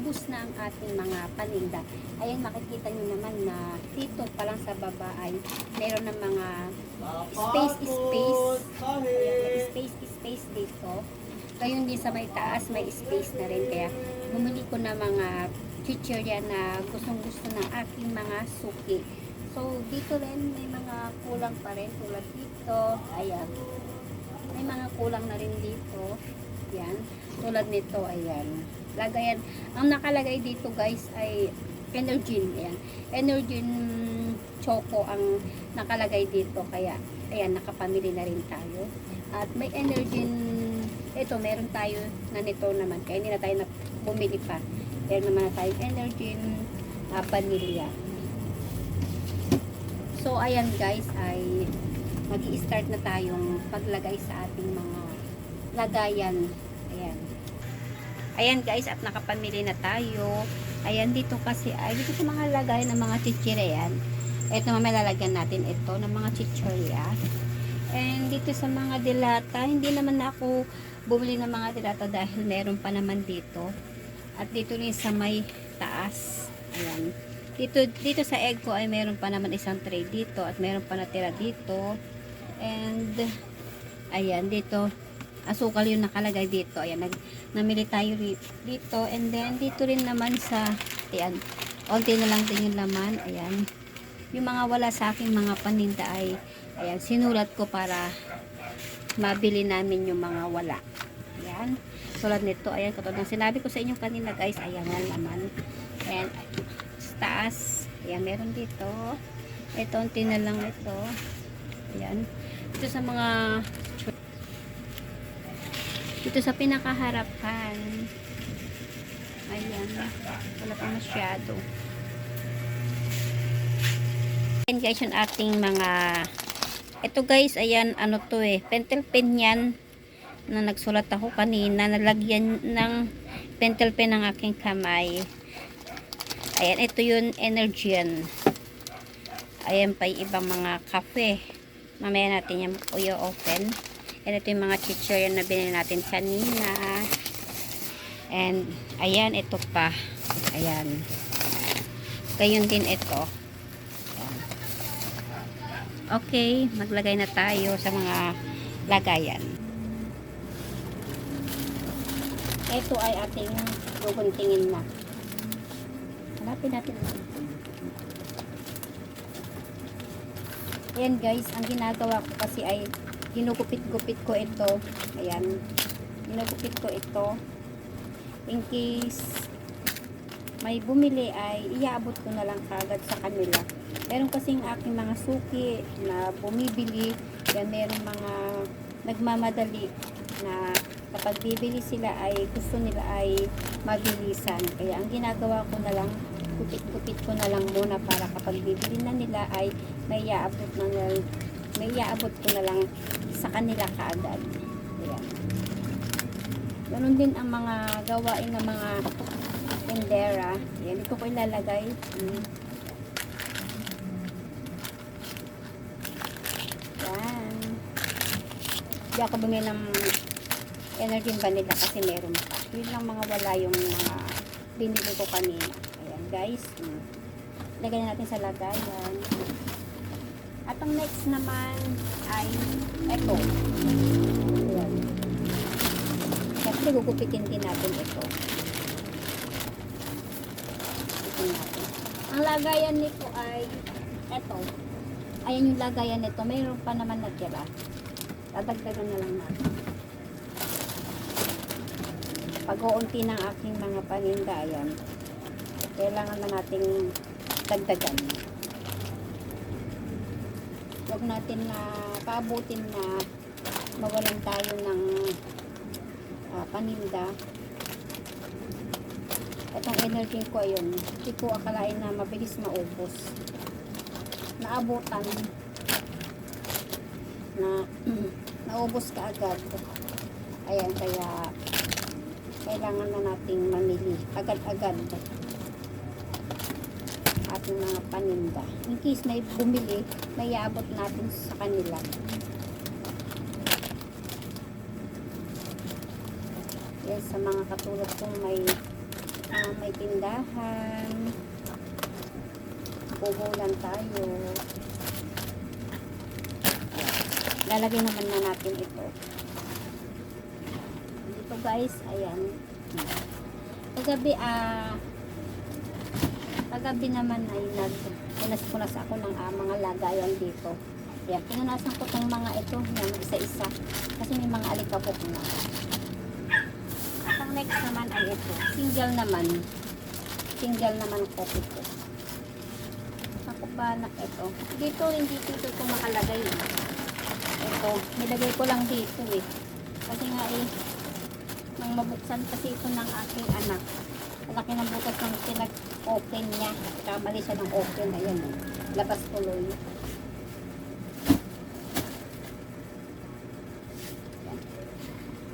paubos na ang ating mga paninda. Ayan, makikita nyo naman na dito pa lang sa baba ay meron ng mga space space. Space space dito. Gayon din sa may taas, may space na rin. Kaya bumili ko na mga chichirya na gustong gusto ng aking mga suki. So, dito rin may mga kulang pa rin tulad dito. Ayan. May mga kulang na rin dito. Yan. Tulad nito, ayan. Lagayan. Ang nakalagay dito guys ay Energin. Ayan. Energin Choco ang nakalagay dito. Kaya, ayan, nakapamili na rin tayo. At may Energin, ito, meron tayo na nito naman. Kaya hindi na tayo bumili pa. Meron naman na tayong Energin uh, Vanilla. So, ayan guys, ay mag start na tayong paglagay sa ating mga lagayan. Ayan. Ayan guys, at nakapamili na tayo. Ayan, dito kasi, ay dito sa mga lagayan ng mga chichirya yan. Ito, mamaya lalagyan natin ito ng mga chichirya. And dito sa mga dilata, hindi naman na ako bumili ng mga dilata dahil meron pa naman dito. At dito rin sa may taas. Ayan. Dito, dito sa egg ko ay meron pa naman isang tray dito at meron pa natira dito. And, ayan, dito, asukal yung nakalagay dito. Ayan, nag, namili tayo dito. And then, dito rin naman sa, ayan, onti na lang din yung laman. Ayan. Yung mga wala sa aking mga paninda ay, ayan, sinulat ko para mabili namin yung mga wala. Ayan. Tulad nito, ayan, katulad ng sinabi ko sa inyo kanina guys, ayan ang laman. Sa taas, ayan, meron dito. Ito, unti na lang ito. Ayan. Ito sa mga dito sa pinakaharapan. Ayan. Wala pa masyado. Ayan guys, yung ating mga ito guys, ayan, ano to eh, pentel pen yan na nagsulat ako kanina, nalagyan ng pentel pen ng aking kamay. Ayan, ito yung Energian. Ayan pa ibang mga kafe. Mamaya natin yung uyo open. And ito yung mga chichirya na binili natin kanina. And, ayan, ito pa. Ayan. Gayun din ito. Ayan. Okay, maglagay na tayo sa mga lagayan. Ito ay ating guguntingin na. Hanapin natin. Ayan guys, ang ginagawa ko kasi ay ginugupit-gupit ko ito. Ayan. Ginugupit ko ito. In case may bumili ay iaabot ko na lang kagad sa kanila. Meron kasing aking mga suki na bumibili. Yan meron mga nagmamadali na kapag bibili sila ay gusto nila ay mabilisan. Kaya ang ginagawa ko na lang, gupit-gupit ko na lang muna para kapag bibili na nila ay may iaabot na, na may iaabot ko na lang sa kanila kaagad. Ayan. Ganun din ang mga gawain ng mga tendera. Ayan, dito ko ilalagay. Hmm. Yan. Hindi ako bumili ng energy vanilla kasi meron pa. Yun lang mga wala yung mga binili ko kanina. Ayan guys. Hmm. Lagay na natin sa lagayan. At ang next naman ay eto. Ayan. Siyempre gugupitin din natin ito. Ito natin. Ang lagayan nito ay eto. Ayan yung lagayan nito. Mayroon pa naman natira. Dadagdagan na lang natin. Pag-uunti ng aking mga paninda, ayan. Kailangan na nating dagdagan. Huwag natin na paabutin na mawalan tayo ng ah, paninda. Itong energy ko ayun, hindi ko akalain na mabilis maubos. Naabutan na naubos ka agad. Ayan, kaya kailangan na nating mamili agad-agad. Ating mga paninda. In case may bumili, may iabot natin sa kanila. Yan, sa mga katulad kong may ah, may tindahan, puhulan tayo. Lalagay naman na natin ito. Dito guys, ayan. Kagabi, ah, kagabi naman ay nag punas-punas ako ng ah, mga lagayan dito. Ayan, pinunasan ko tong mga ito, yan, isa-isa. Kasi may mga alikabok na. At ang next naman ay ito. Single naman. Single naman coffee ko. Ako ba na ito? Dito, hindi dito ito nakalagay. eh. Ito, nilagay ko lang dito eh. Kasi nga eh, nang mabuksan kasi ito ng aking anak. Malaki ng bukas ng pinag-open niya. Kamali siya ng open. Ayan. Labas tuloy.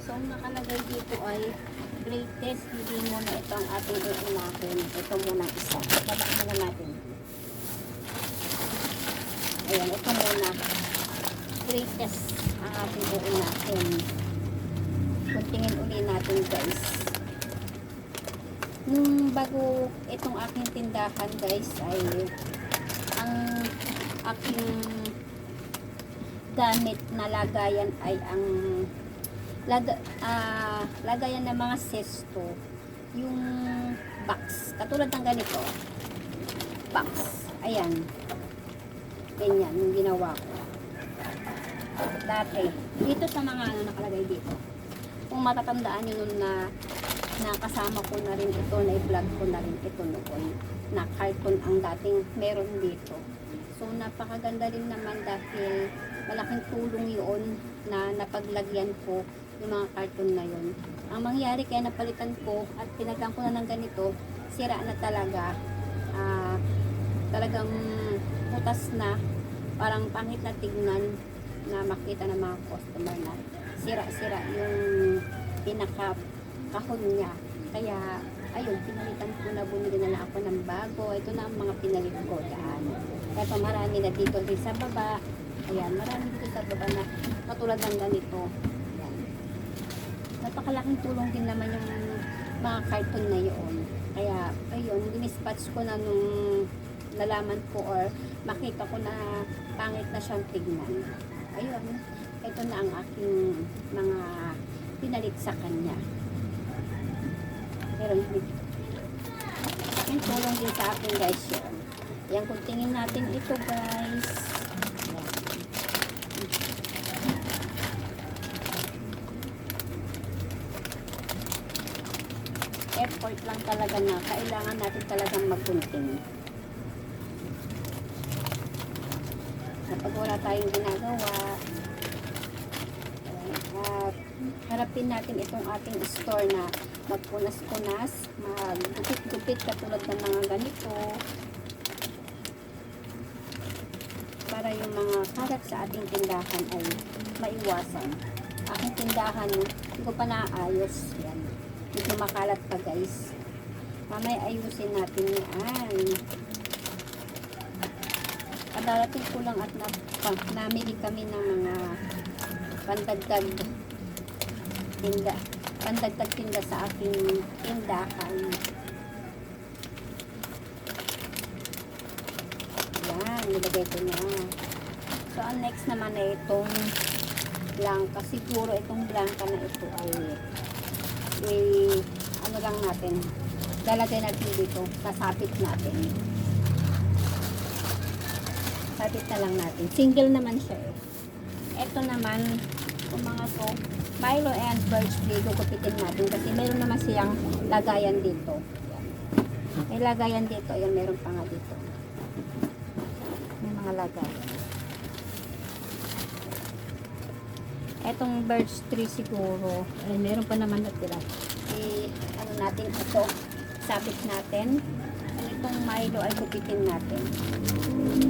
So, nakalagay dito ay greatest. Hindi muna ito ang ating uunahin. Ito muna isa. Baba muna natin. Ayan, ito muna. Greatest ang ating uunahin. Kuntingin uli natin guys. Nung bago itong aking tindahan guys ay ang aking gamit na lagayan ay ang laga, ah, lagayan ng mga sesto yung box. Katulad ng ganito box. Ayan. Ganyan yung ginawa ko. Dati dito sa mga ano nakalagay dito. Kung matatandaan nyo nun na nakasama ko na rin ito, na i-vlog ko na rin ito noon na carton ang dating meron dito. So napakaganda rin naman dahil malaking tulong yun na napaglagyan ko yung mga carton na yun. Ang mangyari kaya napalitan ko at pinagkan ko na ng ganito, sira na talaga. Ah, talagang putas na, parang pangit na tignan na makita ng mga customer na sira-sira yung pinaka kahon niya. Kaya, ayun, pinalitan ko na bumili na lang ako ng bago. Ito na ang mga pinalit ko dyan. Ito marami na dito din sa baba. Ayan, marami dito sa baba na katulad ng ganito. Ayan. Napakalaking tulong din naman yung mga carton na yun. Kaya, ayun, dinispatch ko na nung nalaman ko or makita ko na pangit na siyang tignan. Ayun, ito na ang aking mga pinalit sa kanya. Pero hindi. Yung tulong din sa akin guys yun. Yan, kung tingin natin ito guys. Effort lang talaga na kailangan natin talagang magkunting. Kapag wala tayong ginagawa, at harapin natin itong ating store na magpunas-punas, magupit-gupit katulad ng mga ganito para yung mga karat sa ating tindahan ay maiwasan. Aking tindahan, hindi ko pa naayos. Yan. Medyo makalat pa guys. Mamaya ayusin natin yan. Kadarating ko lang at na, pa- namili kami ng mga pandagdag tinda pandagdag tinda sa aking tindahan yan nilagay ko na. So ang next naman ay itong blanca. Siguro itong blanca na ito ay eh, ano lang natin lalagay natin dito sasabit natin. Sabit na lang natin. Single naman siya eh. Ito naman, yung mga to, Milo and Birch Tree, gugupitin natin kasi meron naman siyang lagayan dito. Yan. May lagayan dito, ayan meron pa nga dito. May mga lagayan. Etong birch tree siguro, ay meron pa naman natira. Eh, ano natin ito, sabit natin. Itong Milo ay gupitin natin.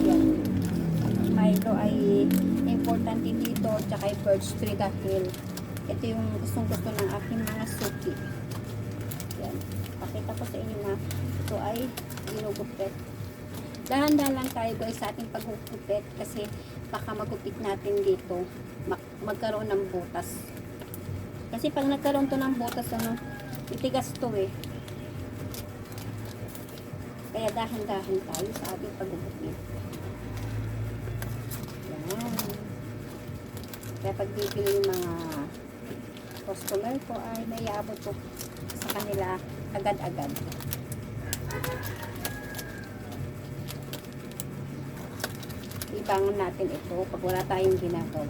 Yan. Milo ay importante dito tsaka birch tree dahil ito yung gustong gusto ng aking mga suki yan pakita ko sa inyo na ito ay ginugupit dahan-dahan lang tayo guys sa ating pagkukupit kasi baka magupit natin dito mak- magkaroon ng butas. Kasi pag nagkaroon to ng butas, ano, titigas to eh. Kaya dahan-dahan tayo sa ating pagkukupit. Yan. Kaya pag bibili yung mga customer ko ay may abot ko sa kanila agad-agad. Ibangon natin ito pag wala tayong ginagawa.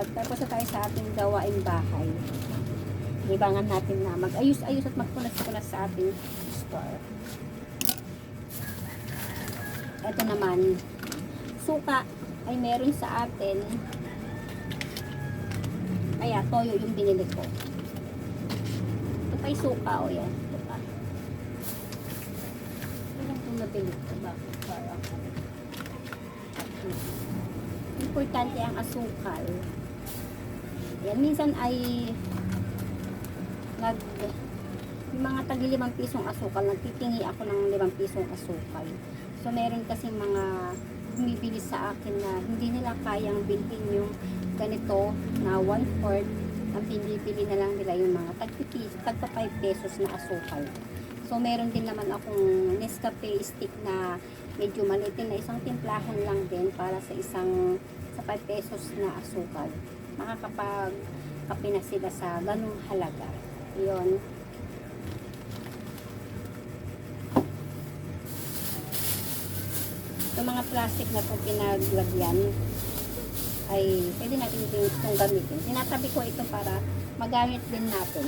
Pagtapos na tayo sa ating gawaing bahay, ibangan natin na mag-ayos-ayos at magpunas-punas sa ating store. Ito naman, suka ay meron sa atin. Kaya toyo yung binili ko. Ito pa suka o yan. Ito pa. Ilan itong nabili ko? Bakit? Parang importante ang asukal. Yan, minsan ay nag yung mga tagi limang pisong asukal, nagtitingi ako ng limang pisong asukal. So, meron kasi mga bumibili sa akin na hindi nila kayang bilhin yung ganito na one-fourth ang binibili na lang nila yung mga tagpa 5 pesos na asukal. So, meron din naman akong Nescafe stick na medyo maliit na isang timplahan lang din para sa isang sa 5 pesos na asukal. Makakapag kape sila sa ganung halaga. Yun. Yung mga plastic na po pinaglagyan ay pwede natin itong gamitin. Tinatabi ko ito para magamit din natin.